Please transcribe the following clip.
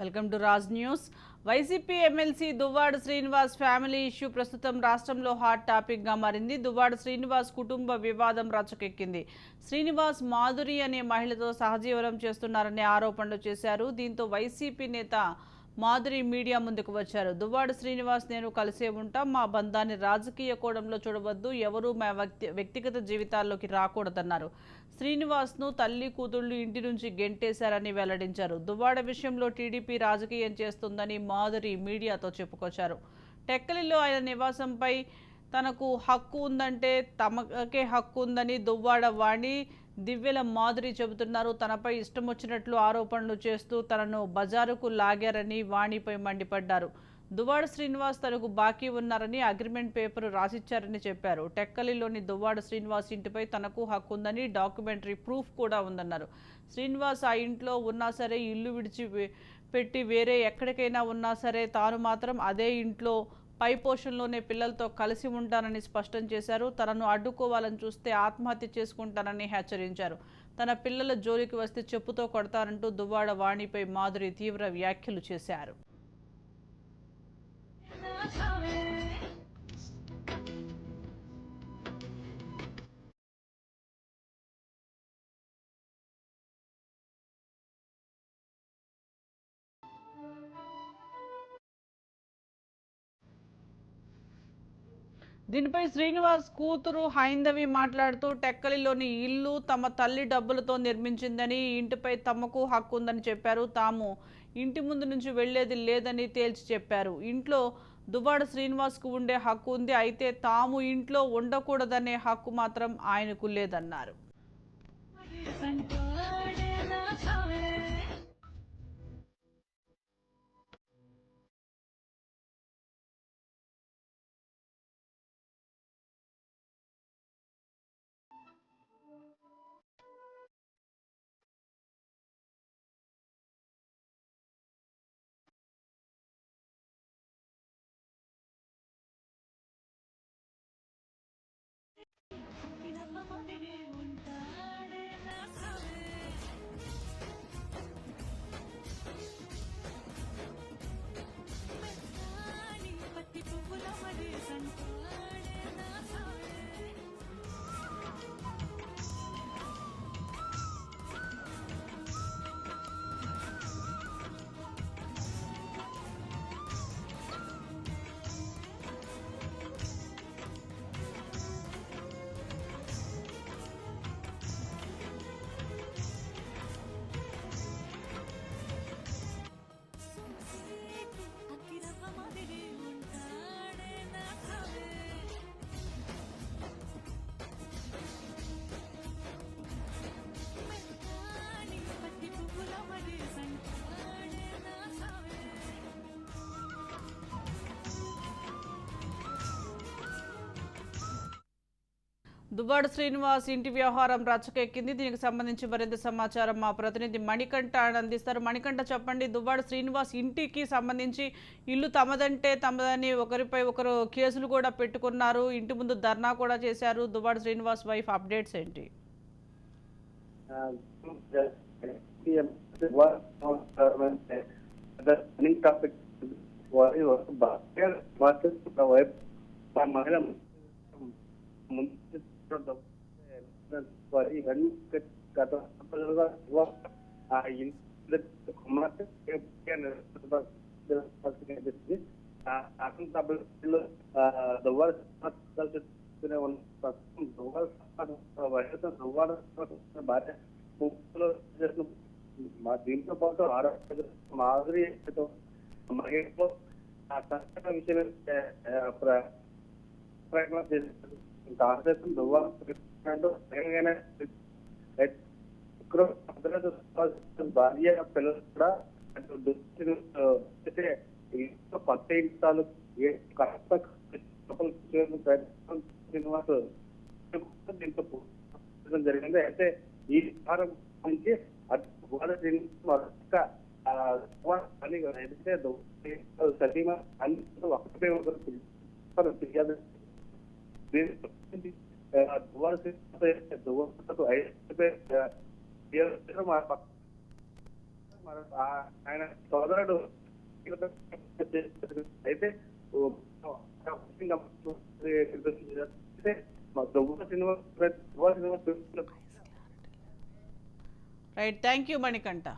Welcome to Raj news. YCP MLC Duvvada Srinivas family issue ప్రస్తుతం రాష్ట్రంలో hot టాపిక్గా మారింది. దువ్వాడ శ్రీనివాస్ కుటుంబ వివాదం రచ్చకెక్కింది. శ్రీనివాస్ మాధురి అనే మహిళతో సహజీవనం చేస్తున్నారనే ఆరోపణలు చేశారు. దీంతో వైసీపీ నేత మాధురి మీడియా ముందుకు వచ్చారు. దువ్వాడ శ్రీనివాస్ నేను కలిసే ఉంటాం. మా బంధాన్ని రాజకీయ కోణంలో చూడవద్దు. ఎవరూ మా వ్యక్తి వ్యక్తిగత జీవితాల్లోకి రాకూడదన్నారు. శ్రీనివాస్ను తల్లి కూతుళ్ళు ఇంటి నుంచి గెంటేశారని వెల్లడించారు. దువ్వాడ విషయంలో టీడీపీ రాజకీయం చేస్తుందని మాధురి మీడియాతో చెప్పుకొచ్చారు. టెక్కలిలో ఆయన నివాసంపై తనకు హక్కు ఉందంటే తమకే హక్కు ఉందని దువ్వాడ వాణి దివ్యల మాధురి చెబుతున్నారు. తనపై ఇష్టం వచ్చినట్లు ఆరోపణలు చేస్తూ తనను బజారుకు లాగారని వాణిపై మండిపడ్డారు. దువ్వాడ శ్రీనివాస్ తనకు బాకీ ఉన్నారని అగ్రిమెంట్ పేపర్ రాసిచ్చారని చెప్పారు. టెక్కలిలోని దువ్వాడ శ్రీనివాస్ ఇంటిపై తనకు హక్కు ఉందని డాక్యుమెంటరీ ప్రూఫ్ కూడా ఉందన్నారు. శ్రీనివాస్ ఆ ఇంట్లో ఉన్నా సరే ఇల్లు విడిచి పెట్టి వేరే ఎక్కడికైనా ఉన్నా సరే తాను మాత్రం అదే ఇంట్లో పై పోషణలోనే పిల్లలతో కలిసి ఉంటానని స్పష్టం చేశారు. తనను అడ్డుకోవాలని చూస్తే ఆత్మహత్య చేసుకుంటానని హెచ్చరించారు. తన పిల్లల జోలికి వస్తే చెప్పుతో కొడతారంటూ దువ్వాడ వాణిపై మాధురి తీవ్ర వ్యాఖ్యలు చేశారు. దీనిపై శ్రీనివాస్ కూతురు హైందవి మాట్లాడుతూ టెక్కలిలోని ఇల్లు తమ తల్లి డబ్బులతో నిర్మించిందని ఇంటిపై తమకు హక్కు ఉందని చెప్పారు. తాము ఇంటి ముందు నుంచి వెళ్ళేది లేదని తేల్చి చెప్పారు. ఇంట్లో దువ్వాడ శ్రీనివాస్కు ఉండే హక్కు ఉంది. అయితే తాము ఇంట్లో ఉండకూడదనే హక్కు మాత్రం ఆయనకు లేదన్నారు. దువ్వాడ శ్రీనివాస్ ఇంటి వ్యవహారం రచ్చకెక్కింది. దీనికి సంబంధించి మరింత సమాచారం మా ప్రతినిధి మణికంఠ అందిస్తారు. మణికంఠ చెప్పండి దువ్వాడ శ్రీనివాస్ ఇంటికి సంబంధించి ఇల్లు తమదంటే తమదని ఒకరిపై ఒకరు కేసులు కూడా పెట్టుకున్నారు. ఇంటి ముందు ధర్నా కూడా చేశారు. దువ్వాడ శ్రీనివాస్ వైఫ్ అప్డేట్స్ ఏంటి? టాపిక్ వారి బాగా మాట్లాడుతున్న వైపు మా మహిళ ముందు వారి ఇవన్నీ గత సంవత్సరాలుగా ఆ ఇంటి కుమార్తె కనిపిస్తుంది అతని సభ్యులు దువ్వాడ చెప్తూనే ఉన్న ప్రస్తుతం దువ్వాడ వయసు దువ్వాడ భార్య ముక్కులో చేసిన మా దీంతో పాటు ఆరోగ్య మాధురి మహిళలో ఆ సంఘటన విషయం ప్రయత్నం చేశారు కాంగ్రెస్ దువ్వాడ తెలంగాణ శుక్రవారం అర్ధరాత్రి భార్య పిల్లలు కూడా అయితే కొత్త ఇంటాలు ఏ శ్రీనివాస్ దీంతో జరిగింది. అయితే ఈ వారం నుంచి గోడ శ్రీనివాస్ మరొక ఏదైతే సతీమ అందరూ ఒకటే ఒకరు ఫిర్యాదు ఆయన సోదరుడు అయితే రైట్ థ్యాంక్ యూ మణికంఠ